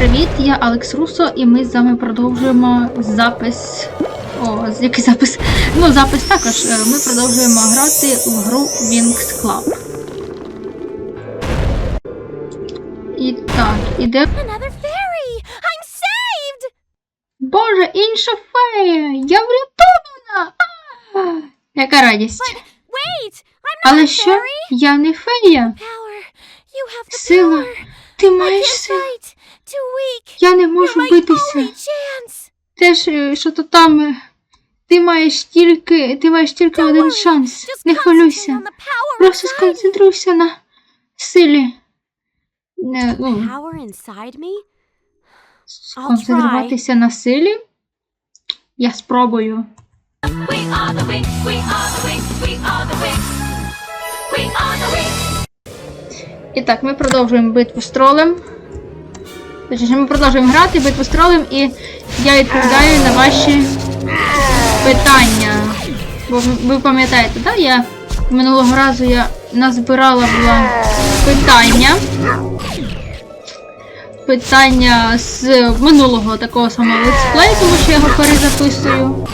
привіт! Я Алекс Русо, і ми з вами продовжуємо запис. О, який запис? Ну, запис також. Е, Ми продовжуємо грати в гру Wings Club. І так, іде. Боже, інша фея! Я врятована! А, Яка радість! Але що? Я не фея! Сила! Ти маєш силу! Я не можу битися! only chance! Теж е, що то там. е, Ти маєш тільки. Ти маєш тільки один шанс. Не хвилюйся. on the power Просто сконцентруйся на силі. Не, ну, Power inside me? сконцентруватися на силі. Я спробую. І так, ми продовжуємо битву з тролем. Точніше, ми продовжуємо грати битву тролем, і я відповідаю на ваші питання. Бо ви пам'ятаєте, так? Я минулого разу я назбирала була питання. Питання з минулого такого самого летсплею, тому що я його перезаписую.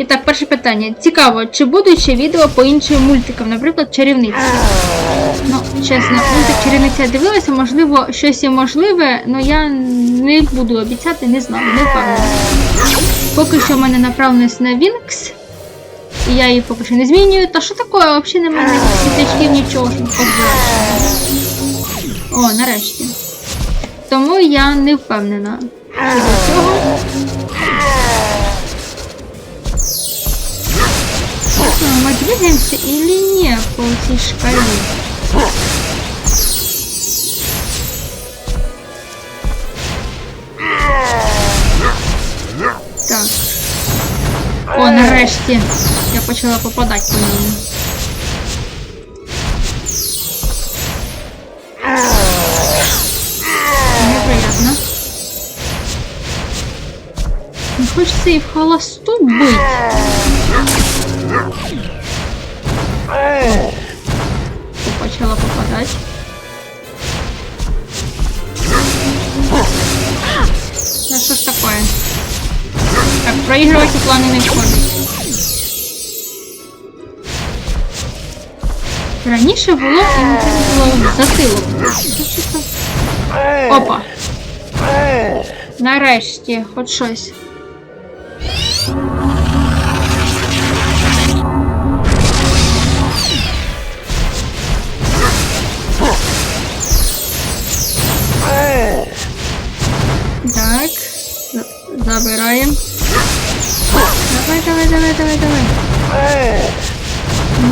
І так, перше питання. Цікаво, чи будуть ще відео по іншим мультикам, наприклад, чарівниця? Ну, чесно, мультик чарівниця дивилася, можливо, щось і можливе, але я не буду обіцяти, не знаю, не впевнена. Поки що в мене направленість на Вінкс, і я її поки що не змінюю. Та що таке? Взагалі немає ніяких нічого щоб позбирати. О, нарешті. Тому я не впевнена. Щодо цього. Що, Ми двигаємося или ні по цій шкалі? Так. О, нарешті. Я почала попадати по ньому. Неприятно. Не хочеться і в холосту бить. Почала попадать. Да что ж такое? Так, проигрывать в планы не входить. Раніше було і не треба було в затилок. Що ж це? Опа. Нарешті, хоч щось. Давай, давай,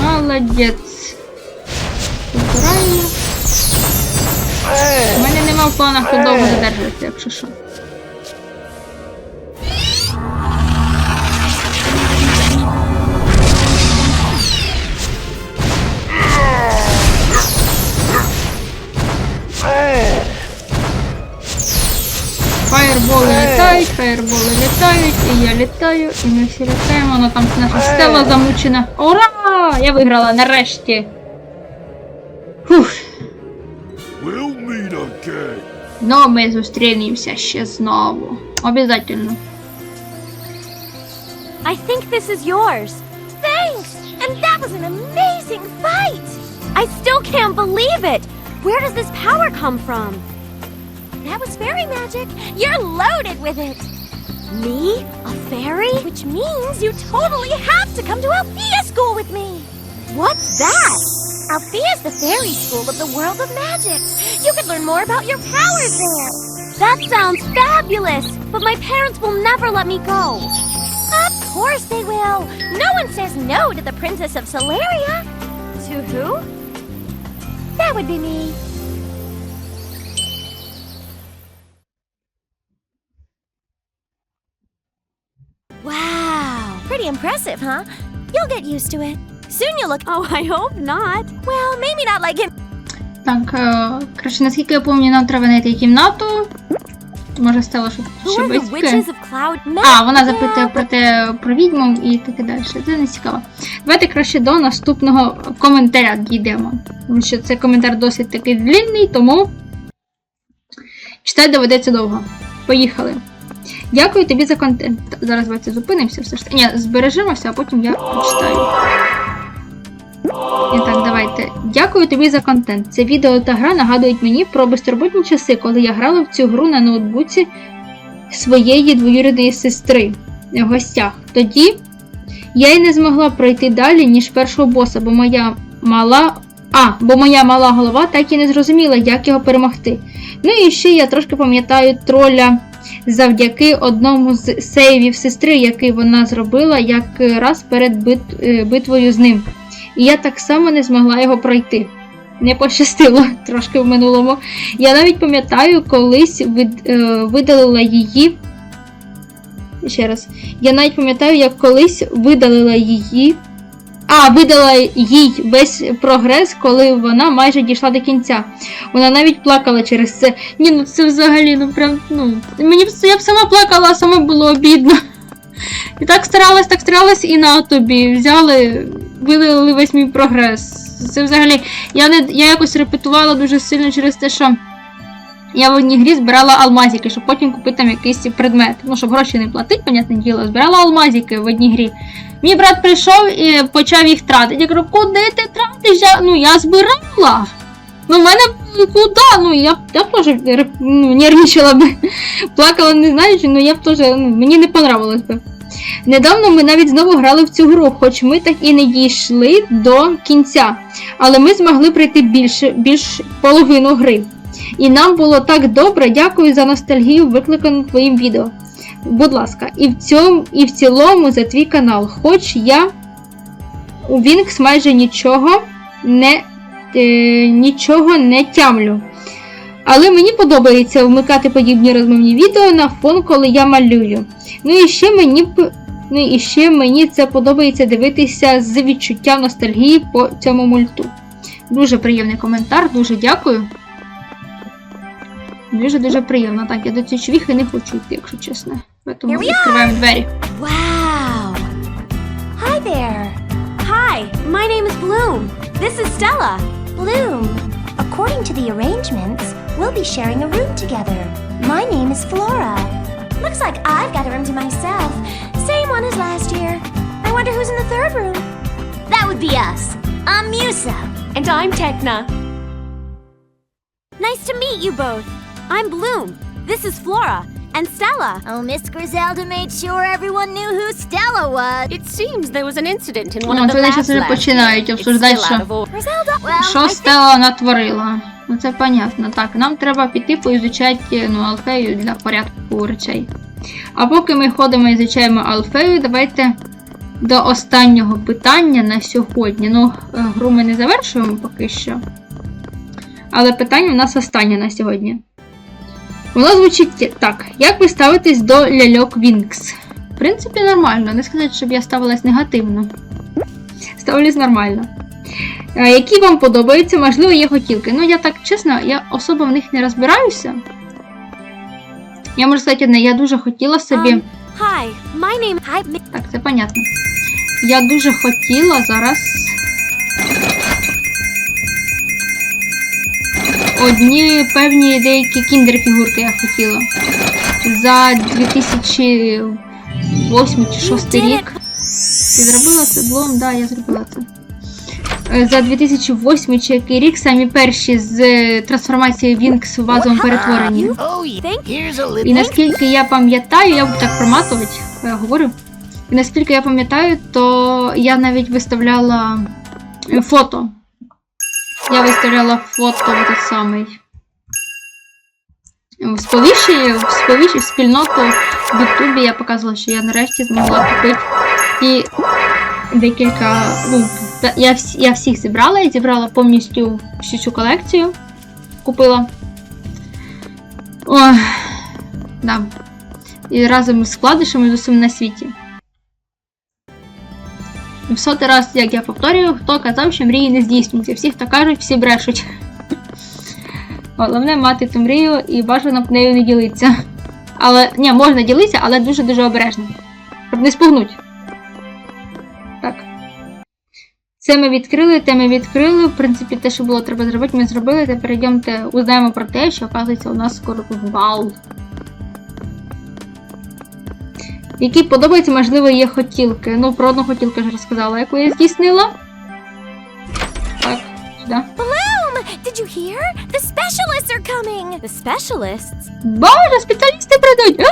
Молодец. Молодець. Забираємо. У мене нема в планах тут довго задержуватися, якщо що. фаєрболи літають, і я літаю, і ми всі літаємо, воно там наша стела замучена. Ура! Я виграла нарешті. Фух. We'll meet again. Ну, ми зустрінемося ще знову. Обязательно. I think this is yours. Thanks! And that was an amazing fight! I still can't believe it! Where does this power come from? That was fairy magic. You're loaded with it. Me? A fairy? Which means you totally have to come to Althea School with me. What's that? Althea's the fairy school of the world of magic. You could learn more about your powers there. That sounds fabulous, but my parents will never let me go. Of course they will. No one says no to the Princess of Solaria. To who? That would be me. Pretty impressive, huh? You'll get used to it. Soon you'll look. Oh, I hope not. Well, maybe not like him. Так, е, коротше, наскільки я пам'ятаю, нам треба знайти кімнату. Може, стало що Who ще are the близьке. witches of Cloud А, вона запитує про те про відьму і таке далі. Це не цікаво. Давайте краще до наступного коментаря дійдемо. Тому що цей коментар досить такий длинний, тому Читати доведеться довго. Поїхали. Дякую тобі за контент. Зараз давайте зупинимося все ж таки. Ні, збережемося, а потім я прочитаю. І так, давайте. Дякую тобі за контент. Це відео та гра нагадують мені про безтурботні часи, коли я грала в цю гру на ноутбуці своєї двоюрідної сестри в гостях. Тоді я й не змогла пройти далі, ніж першого боса, бо моя мала. А, бо моя мала голова так і не зрозуміла, як його перемогти. Ну і ще я трошки пам'ятаю троля завдяки одному з сейвів сестри, який вона зробила якраз перед бит... е, битвою з ним. І я так само не змогла його пройти. Не пощастило трошки в минулому. Я навіть пам'ятаю, колись від, е, видалила її. Ще раз. Я навіть пам'ятаю, як колись видалила її. А, видала їй весь прогрес, коли вона майже дійшла до кінця. Вона навіть плакала через це. Ні, ну це взагалі, ну прям, ну. Мені б я б сама плакала, а саме було обідно. І так старалась, так старалась, і на тобі. Взяли, видалили весь мій прогрес. Це взагалі. Я не я якось репетувала дуже сильно через те, що я в одній грі збирала алмазики, щоб потім купити там якийсь предмет. Ну, щоб гроші не платити, понятне діло, збирала алмазики в одній грі. Мій брат прийшов і почав їх тратити. Я кажу, куди ти тратиш? Я, ну я збирала. Ну, в мене куди? Ну, я, б- я теж ну, нервничала би. Плакала, не знаю, чи, ну я б теж, ну, мені не понравилось би. Недавно ми навіть знову грали в цю гру, хоч ми так і не дійшли до кінця. Але ми змогли пройти більше, більш половину гри. І нам було так добре, дякую за ностальгію, викликану твоїм відео. Будь ласка, і в цьому, і в цілому за твій канал. Хоч я у Вінкс майже нічого не, е, нічого не тямлю. Але мені подобається вмикати подібні розмовні відео на фон, коли я малюю. Ну і ще мені ну і ще мені це подобається дивитися з відчуттям ностальгії по цьому мульту. Дуже приємний коментар, дуже дякую. Дуже дуже приємно. Так, я до цієї човіхи не хочу йти, якщо чесно. Тому Here we are. відкриваємо двері. Wow. Hi there. Hi, my name is Bloom. This is Stella. Bloom. According to the arrangements, we'll be sharing a room together. My name is Flora. Looks like I've got a room to myself. Same one as last year. I wonder who's in the third room. That would be us. I'm Musa. And I'm Tekna. Nice to meet you both. I'm Bloom. This is Flora. And Stella. Oh, Miss Griselda made sure everyone knew who Stella was. It seems there was an incident in one Ну, of the це вони last починають обсуждати, що out of order. Griselda? Well, Що think Стелла натворила? Ну це понятно. Так, нам треба піти поізучати ну, Алфею для порядку речей. А поки ми ходимо і изучаємо Алфею, давайте до останнього питання на сьогодні. Ну, е, гру ми не завершуємо поки що. Але питання у нас останнє на сьогодні. Воно звучить так: як ви ставитесь до ляльок Вінкс? В принципі, нормально. Не сказати, щоб я ставилась негативно. Ставлюсь нормально. А, які вам подобаються, можливо, є хотілки. Ну, я так чесно, я особо в них не розбираюся. Я можу сказати одне, я дуже хотіла собі. Um, hi, my name. Так, це понятно. Я дуже хотіла зараз. Одні певні деякі кіндер-фігурки я хотіла. За 2008 чи 2006 рік. Ти зробила це блом? Да, я зробила це. Е, За 2008 чи який рік самі перші з е, трансформації Вінкс в вазовому перетворенні. І наскільки я пам'ятаю, я буду так проматувати, я говорю. І наскільки я пам'ятаю, то я навіть виставляла е, фото. Я виставляла фото в этот самий. В сповіщі, в сповіщі, в спільноту в Ютубі я показувала, що я нарешті змогла купити і декілька. Ну, я, всі, я всіх зібрала, я зібрала повністю всю цю колекцію. Купила. Ой, да. І разом з вкладишами з усім на світі. І в сотий раз, як я повторюю, хто казав, що мрії не здійснюються. Всі, хто кажуть, всі брешуть. Головне мати ту мрію і бажано б нею не ділитися. Але ні, можна ділитися, але дуже-дуже обережно. Щоб не спугнуть. Так. Це ми відкрили, те ми відкрили. В принципі, те, що було треба зробити, ми зробили. Тепер йдемте, узнаємо про те, що оказується у нас скоро бал. Які подобаються, можливо, є хотілки. Ну, про одну хотілку вже розказала, яку я здійснила. Так, сюди. Bloom! Did you hear? The specialists are coming! The specialists? Боже, спеціалісти прийдуть!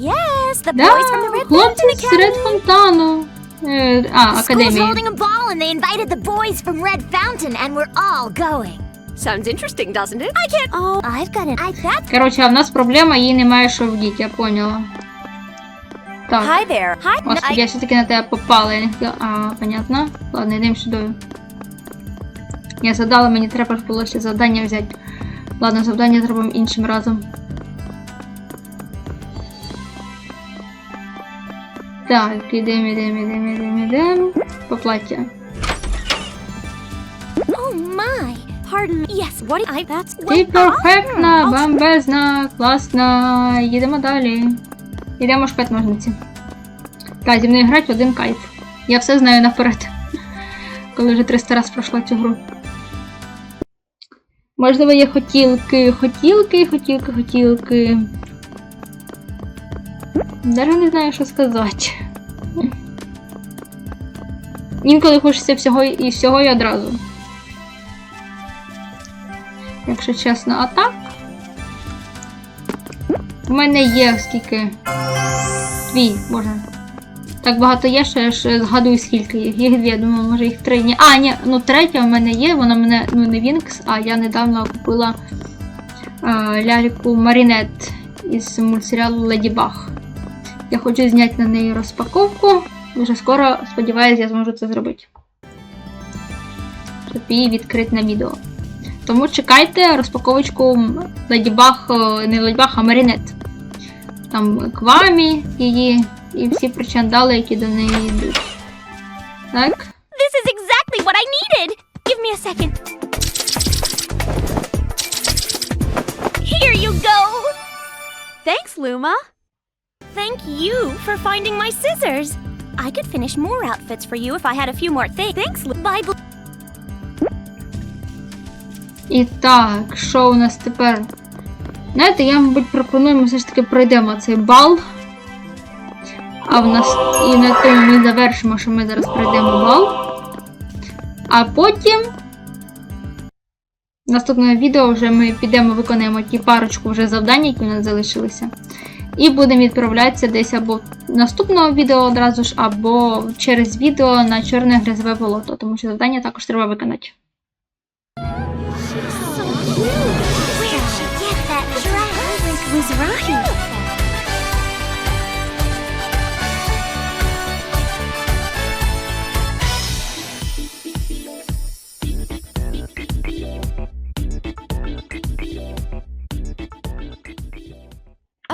Yes, the boys from the Red хлопці з Ред Academy. Фонтану. Е, а, School's академії. holding a ball and they invited the boys from Red Fountain and we're all going. Sounds interesting, doesn't it? I can't. Oh, I've got an I that's Коротше, а в нас проблема, їй немає що вдіть, я поняла. Так. hi there. Hi. Господи, я все-таки на тебе попала, я не хотіла. А, понятно. Ладно, йдемо сюди. Я задала, мені треба ж було ще завдання взяти. Ладно, завдання зробимо іншим разом. Так, ідемо, ідемо, ідемо, ідемо, ідемо. По плаття. Oh my. Pardon me. Yes. What? I. That's Ти what. перфектна, бомбезна, класна. Їдемо далі. Йдемо шукати ножниці. Та, зі мною грати один кайф. Я все знаю наперед. Коли вже 300 раз пройшла цю гру. Можливо, є хотілки, хотілки, хотілки, хотілки. Даже не знаю, що сказати. Інколи хочеться всього і всього і одразу. Якщо чесно, а так. У мене є скільки. Дві, боже. Так багато є, що я ж згадую скільки їх. Їх дві, я думаю, може їх три. Ні. А, ні, ну третя в мене є, вона мене ну не Вінкс, а я недавно купила а, ляльку Марінет із мультсеріалу Леді Баг. Я хочу зняти на неї розпаковку. Дуже скоро, сподіваюся, я зможу це зробити. Щоб її відкрити на відео. Тому чекайте розпаковочку Леді Баг, е, не Леді Баг, а Марінет. Там Квамі її і всі причандали, які до неї йдуть. Так? This is exactly what I needed. Give me a second. Here you go. Thanks, Luma. Thank you for finding my scissors. I could finish more outfits for you if I had a few more things. Thanks, Bye. І так, що у нас тепер? Знаєте, я, мабуть, пропоную, ми все ж таки пройдемо цей бал. А в нас і на тому ми завершимо, що ми зараз пройдемо бал. А потім. В наступному відео вже ми підемо виконаємо ті парочку вже завдань, які у нас залишилися. І будемо відправлятися десь або в наступного відео одразу ж, або через відео на чорне грязове болото, тому що завдання також треба виконати.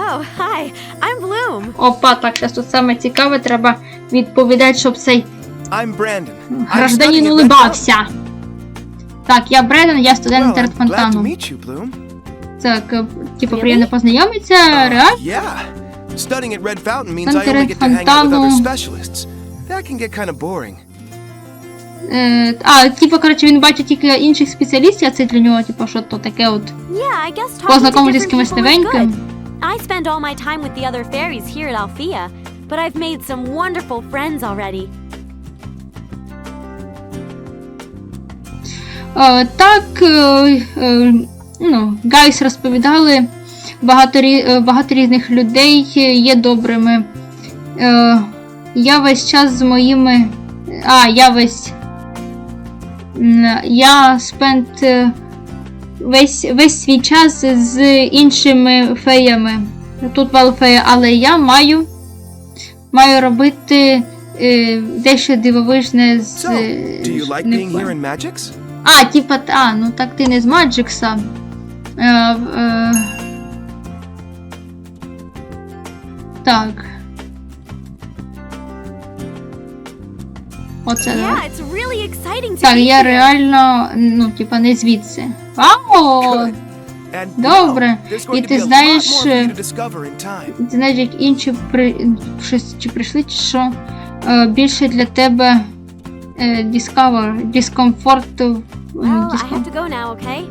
Oh, hi. I'm Bloom. Опа, так, зараз тут саме цікаве, треба відповідати, щоб цей I'm Brandon. Гражданин улибався. Так, я Бреден, я студент Well, Ред I'm glad to Фонтану. meet you, Bloom. Так, е, типу, Really? приємно познайомитися, реально? Yeah. Studying at Red Fountain means I only get to hang out with other specialists. That can get kind of boring. Е, а, типу, коротше, він бачить тільки інших спеціалістів, а це для нього, типу, що то таке от. Познайомитися з кимось новеньким. I spend all my time with the other fairies here at Althea, but I've made some wonderful friends already. Е, так, е, е, ну, Гайс розповідали, багато, е, багато різних людей є добрими. Е, я весь час з моїми. А, я весь. Я спент е, весь, весь свій час з іншими феями. Тут Валфея, але я маю, маю робити е, дещо дивовижне з. So, do you like being here in Magix? а, типа, а, ну так ти не з Маджикса. Е, е, так. Оце. да. Yeah, it's really exciting to Так, я реально, ну, типа, не звідси. Вау! Добре. І ти знаєш, е. Ти знаєш, як інші при... щось чи прийшли, чи що? Е, більше для тебе е, Discover, Discomfort. е, Well, I Discom- have to go now, okay?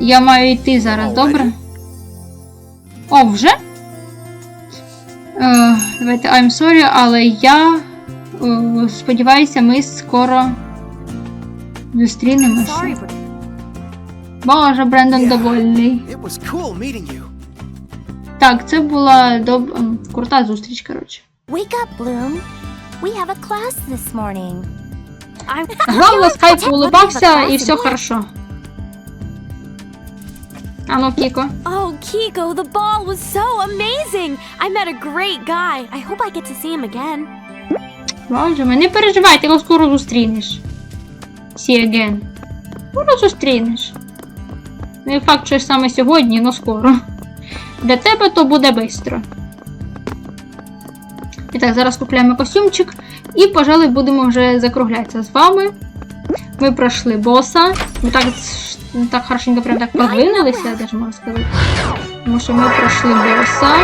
Я маю йти зараз, добре? О, вже? Е, давайте I'm sorry, але я е, сподіваюся, ми скоро зустрінемося. Боже, Брендон довольний. Так, це була доб... ем, крута зустріч, коротше. Wake up, Bloom. We have a class this morning. Главное, скайп улыбався і все хорошо. А ну, Кіко. Oh, Kiko, the ball was so amazing! I met a great guy. I hope I get to see him again. Боже, не переживай, ти його скоро зустрінеш. Again. Скоро зустрінеш. Не факт, що саме сьогодні, але скоро. Для тебе то буде швидко. І так, зараз купляємо костюмчик і, пожалуй, будемо вже закруглятися з вами. Ми пройшли боса. Ми так, так хорошенько прям так продвинулися, я даже можу сказати. Тому що ми пройшли боса.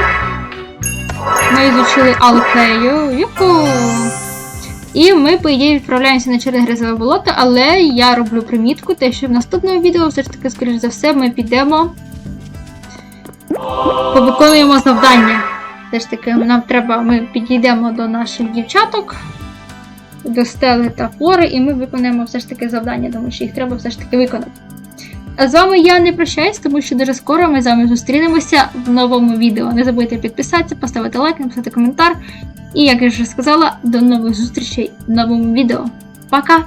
Ми ізучили Алкею. Юху! І ми, по ідеї, відправляємося на Чорне грязове болото, але я роблю примітку, те, що в наступному відео все ж таки, скоріш за все, ми підемо. Повиконуємо завдання. Все ж таки, нам треба, ми підійдемо до наших дівчаток, до Стели та Флори, і ми виконаємо все ж таки завдання, тому що їх треба все ж таки виконати. А з вами я не прощаюсь, тому що дуже скоро ми з вами зустрінемося в новому відео. Не забудьте підписатися, поставити лайк, написати коментар. І як я вже сказала, до нових зустрічей в новому відео. Пока!